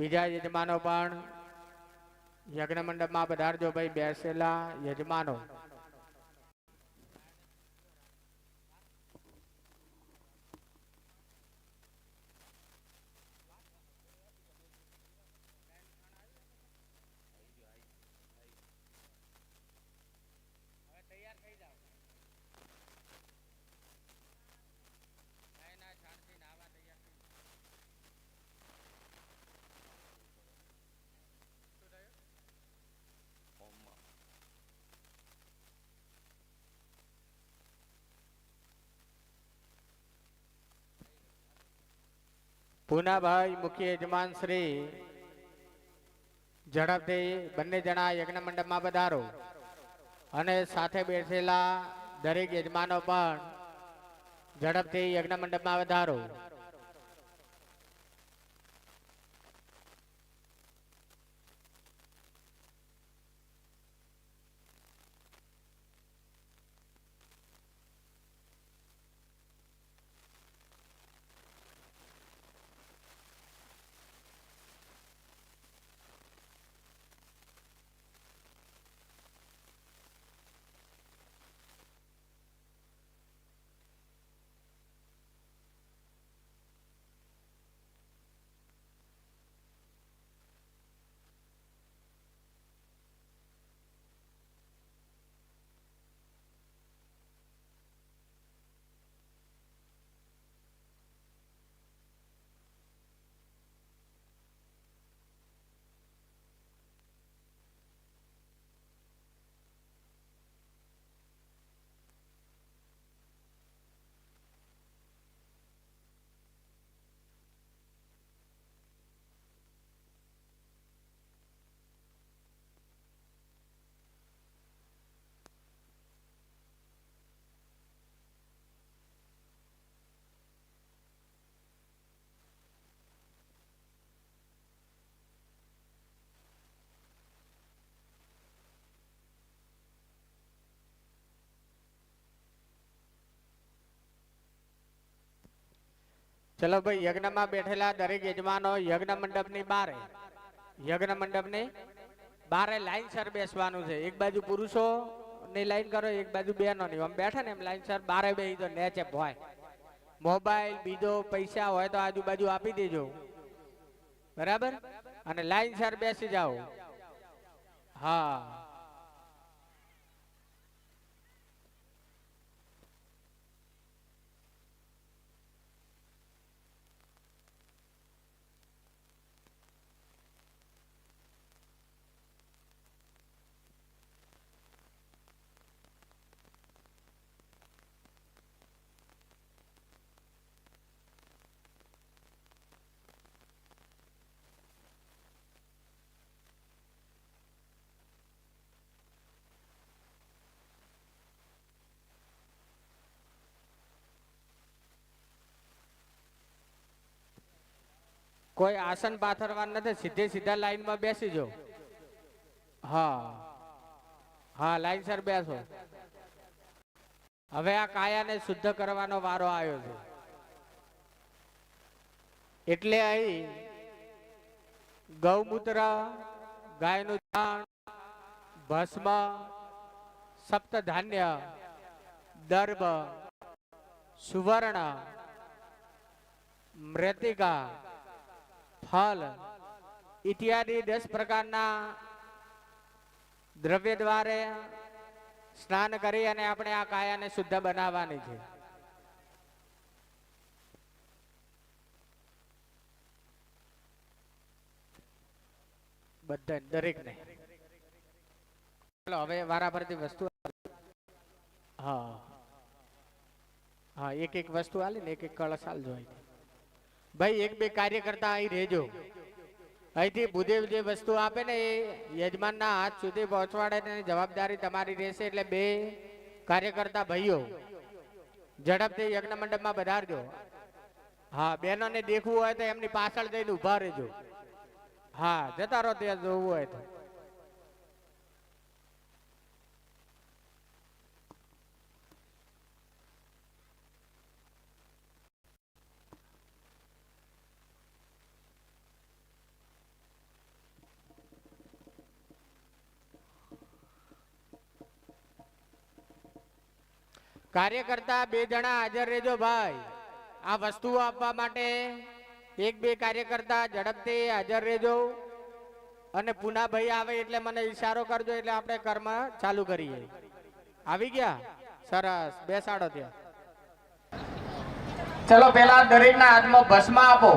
બીજા યજમાનો પણ યજ્ઞ મંડપમાં પધારજો ભાઈ બેસેલા યજમાનો. પૂનાભાઈ મુખ્ય યજમાન શ્રી ઝડપથી બંને જણા યજ્ઞ મંડપમાં પધારો. અને સાથે બેઠેલા દરેક યજમાનો પણ ઝડપથી યજ્ઞ મંડપમાં વધારો ચલો ભાઈ, યજ્ઞમાં બેઠેલા દરેક યજમાનો યજ્ઞ મંડપની બારે. યજ્ઞ મંડપની બારે લાઈનસર બેસવાનું છે. એક બાજુ પુરુષો ની લાઈન કરો, એક બાજુ બહેનો ની આમ બેઠે ને એમ લાઈનસર બારે બે તો નેચે હોય. મોબાઈલ, બીજો પૈસા હોય તો આજુબાજુ આપી દેજો. બરાબર? અને લાઈનસર બેસી જાઓ. હા. કોઈ આસન પાથરવાનું નથી, સીધે સીધા લાઈનમાં બેસી જાઓ. હા. હા, લાઈન સર બેસો. હવે આ કાયાને શુદ્ધ કરવાનો વારો આવ્યો છે. એટલે અહીં ગૌમૂત્ર, ગાયનું છાણ ભસ્મ સપ્ત ધાન્ય દર્ભ, સુવર્ણ મૃતિકા ફલ ઇત્યાદિ દસ પ્રકારના દ્રવ્ય દ્વારે સ્નાન કરી અને આપણે આ કાયાને શુદ્ધ બનાવવાની છે. બધા દરેક ને ચાલો, હવે વારા પરથી વસ્તુ હા. હા એક એક વસ્તુ આલી ને એક એક કળશ આલજો અહીંથી. ભાઈ, એક બે કાર્ય કરતા અહીં રહેજો. અહીંથી ભૂદેવ જે વસ્તુ આપે ને એ યજમાનના હાથ સુધી પહોંચવાડે જવાબદારી તમારી રહેશે એટલે બે કાર્યકર્તા ભાઈઓ. ઝડપથી યજ્ઞ મંડપમાં પધારજો. હા, બહેનોને દેખવું હોય તો એમની પાછળ જઈને ઊભા રહેજો. હા, જતા રહો ત્યાં જોવું હોય તો. કાર્યકર્તા બે જણા હાજર રહેજો ભાઈ. આ વસ્તુઓ આપવા માટે એક બે કાર્યકર્તા ઝડપથી હાજર રહેજો. અને પુનાભાઈ આવે એટલે મને ઈશારો કરજો એટલે આપણે કર્મ ચાલુ કરીએ. આવી ગયા? સરસ. બેસાડો ત્યાં. ચલો પેલા દરેકના હાથમાં ભસ્મ આપો.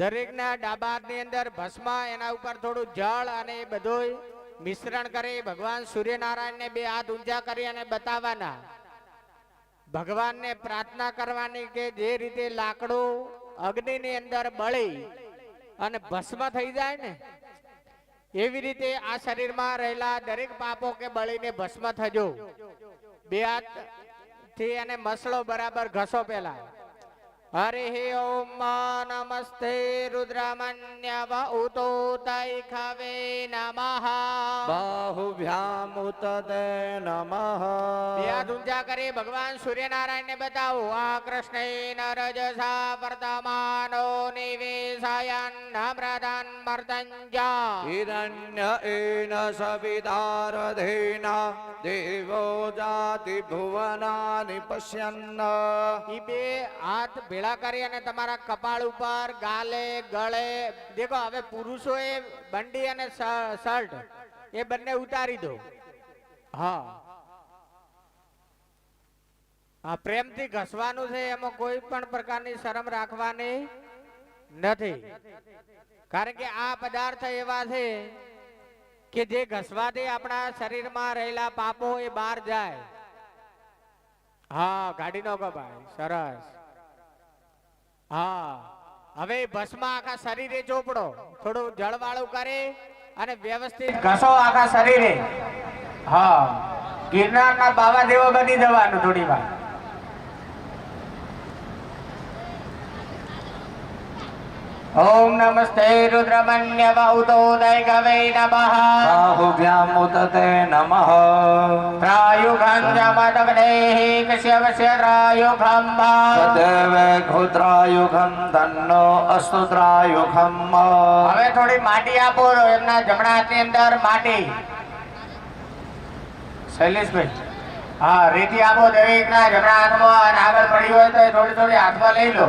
દરેકના ડાબા હાથની અંદર ભસ્મ, એના ઉપર થોડું જળ અને એ બધું મિશ્રણ કરી ભગવાન સૂર્યનારાયણને બે હાથ ઊંચા કરી અને બતાવવાના. ભગવાનને પ્રાર્થના કરવાની કે જે રીતે લાકડું અગ્નિની અંદર બળી અને ભસ્મ થઈ જાય ને, એવી રીતે આ શરીરમાં રહેલા દરેક પાપો કે બળીને ભસ્મ થજો. બે હાથથી એને મસળો બરાબર ઘસો પેલા હરિ ઓમ નમસ્તે રુદ્રમન્યવ ઉતો તૈ नमः। બે હાથ ઊંચા કરી ભગવાન સૂર્યનારાયણ ને બતાવો આ કૃષ્ણ રજસા વર્તમાનો નિવેશયન અમૃતન મર્તંજા હિરણ્ય એન સવિતારધેન દેવો જાતિ ભુવનાનિ પશ્યન્ન ઈ બે હાથ ભેળા કરી અને તમારા કપાળ ઉપર ગાલે, ગળે, દેખો, હવે પુરુષોએ બંડી અને શર્ટ એ બંને ઉતારી દો. હા. હા, પ્રેમથી ઘસવાનું છે, એમાં કોઈ પણ પ્રકારની શરમ રાખવાની નથી. કારણ કે આ પદાર્થ એવા છે કે જે ઘસવાથી આપણા શરીરમાં રહેલા પાપો એ બહાર જાય. હા, ગાડી નો ભાઈ સરસ. હા. હવે ભસ્મ આખા શરીરે ચોપડો. થોડું જળવાળું કરે અને વ્યવસ્થિત ઘસો આખા શરીરે. હા. ગિરનારના બાબા દેવો બની જવાનું થોડી વાર ઓમ નમસ્તે रुद्रमन्यवौतोदयगवे नमः। ઉતતે નમઃ રાયુગં જમદગ્નેઃ કશ્યપસ્ય રાયુગં સદેવ ઘોત્રાયુગમ તન્નો અસ્તુ ત્રાયુગમ હવે થોડી માટી આપો એમના જમણા હાથની અંદર માટી। શૈલેષભાઈ હા રેતી આપો દરેકના જમણા હાથમાં આગળ પડી હોય તો થોડી થોડી હાથમાં લઈ લો.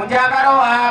બતાવો પૂજા કરો આ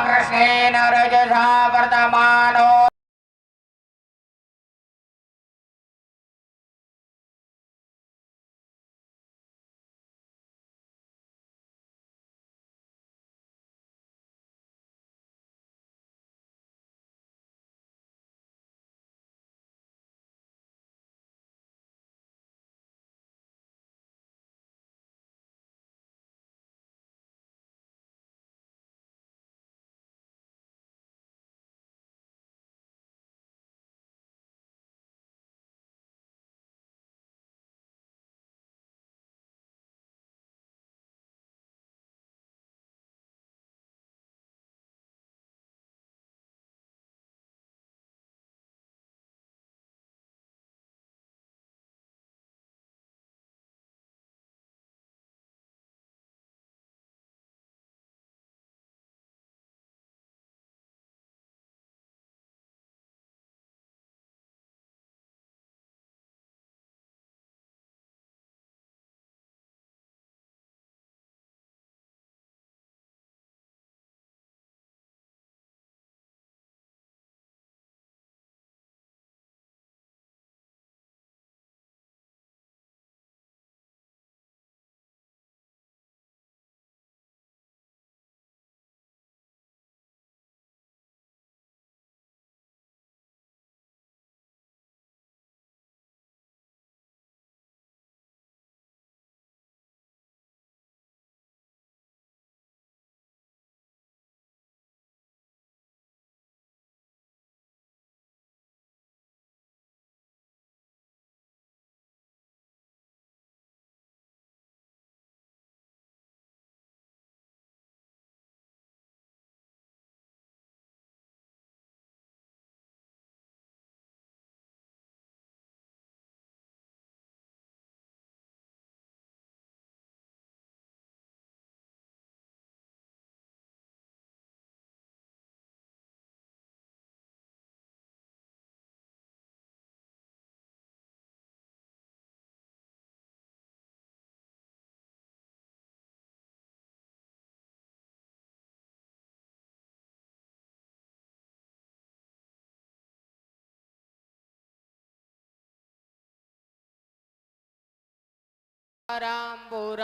કૃષ્ણ રજસા રામ પુરઃ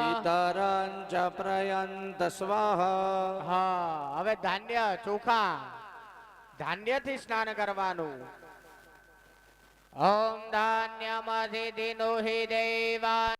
પિતરં ચ પ્રયંત સ્વાહા. હા હવે ધાન્ય ચોખા. ધાન્યથી સ્નાન કરવાનું. ઓમ ધાન્યમધિ દિનો હિ દેવા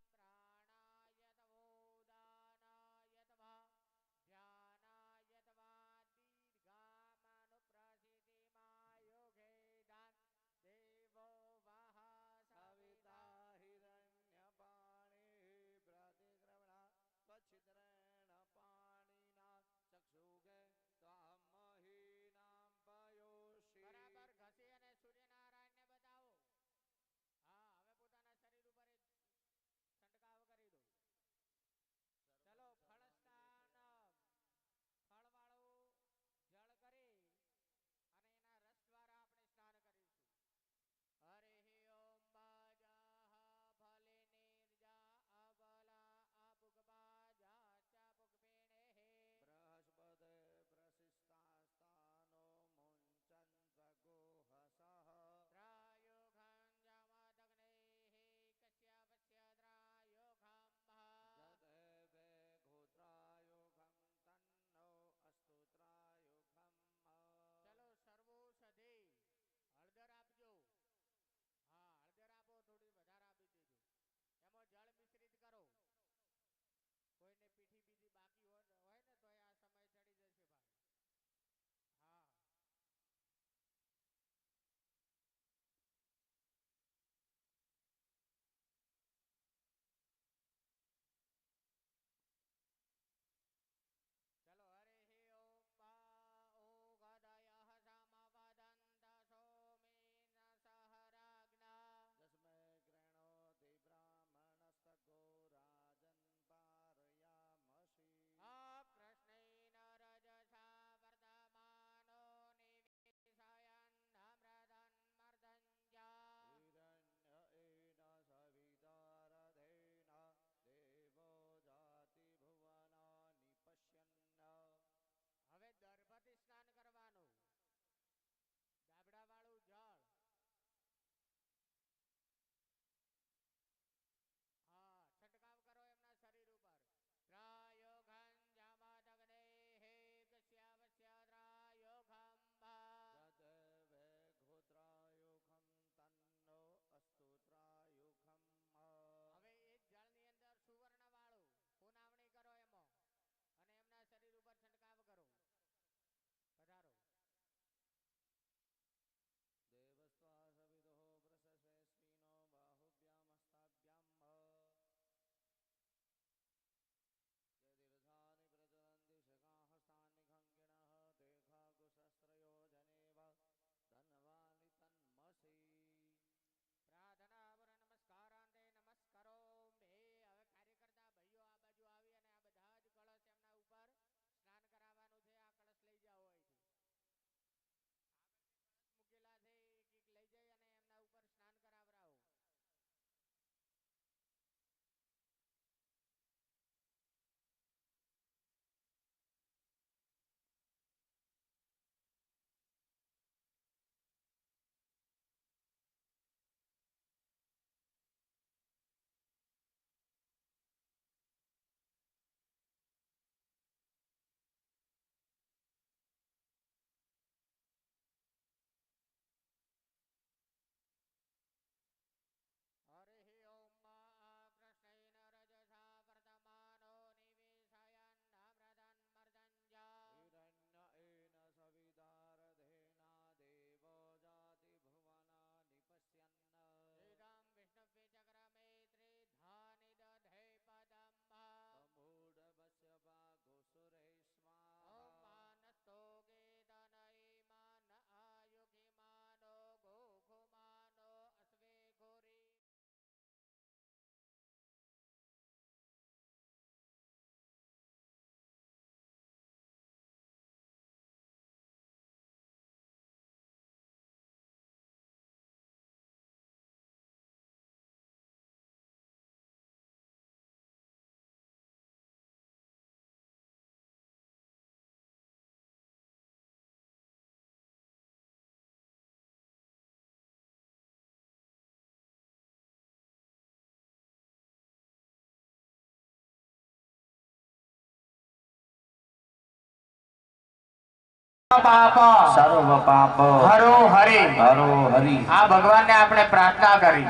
પાપ. સર્વ પાપ. હરો હરે. હરો હરિ. આ ભગવાનને આપણે પ્રાર્થના કરી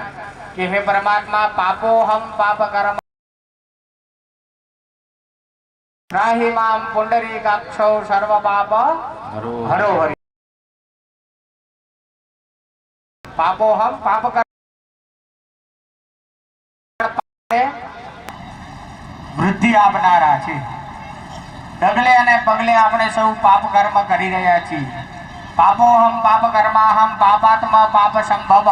કે હે પરમાત્મા પાપો હમ પાપ કર્મ. રાહી મામ પુંડરી સર્વ પાપ. હરો હરો. હરિ. પાપો હમ પાપ કર્મ. વૃદ્ધિ આપનારા છે. ડગલે અને પગલે આપણે સૌ પાપ કર્મ કરી રહ્યા છીએ. પાપો હમ પાપ કર્મા હમ પાપાત્મા પાપ સંભવ.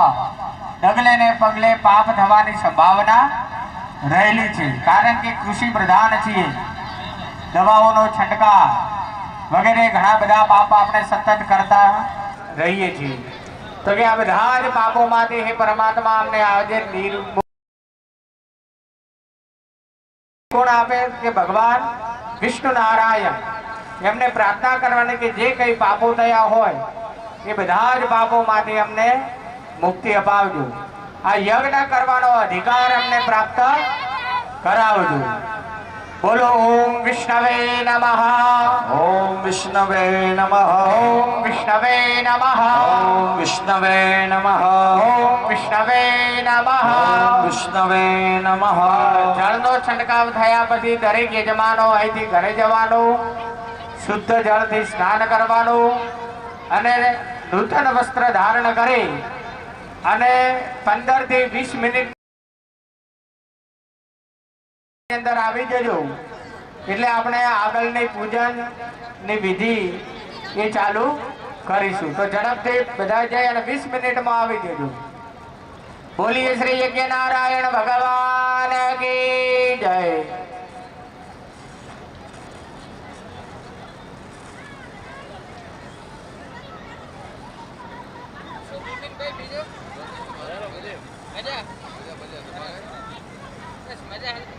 ડગલે ને પગલે પાપ થવાની સંભાવના રહેલી છે. કારણ કે કૃષિ પ્રધાન છીએ. દવાઓનો છંટકાવ વગેરે ઘણા બધા પાપ આપણે સતત કરતા રહીએ છીએ. તો કે આ બધા જ પાપોમાંથી હે પરમાત્મા અમને આજે નિર્ગુણ આપે કે ભગવાન વિષ્ણુ નારાયણ એમને પ્રાર્થના કરવાની કે જે કઈ પાપો થયા હોય, એ બધા જ પાપોમાંથી અમને મુક્તિ અપાવજો. આ યજ્ઞ કરવાનો અધિકાર અમને પ્રાપ્ત કરાવજો. બોલો ઓમ વિષ્ણવે નમઃ. ઓમ વિષ્ણવે નમઃ. ઓમ વિષ્ણવે નમઃ. ઓમ વિષ્ણવે નમઃ. ઓમ વિષ્ણવે નમઃ. વિષ્ણવે નમઃ. જળનો છંટકાવ થયા પછી દરેક યજમાનો અહીંથી ઘરે જવાનું શુદ્ધ જળથી સ્નાન કરવાનું અને નૂતન વસ્ત્ર ધારણ કરી અને પંદરથી વીસ મિનિટ અંદર આવી જજો. એટલે આપણે આગળની પૂજનની વિધિ એ ચાલુ કરીશું. તો ઝડપથી બધા જાય અને વીસ મિનિટમાં આવી જજો. બોલીએ શ્રી યજ્ઞ નારાયણ ભગવાન કી જય. મજા મજા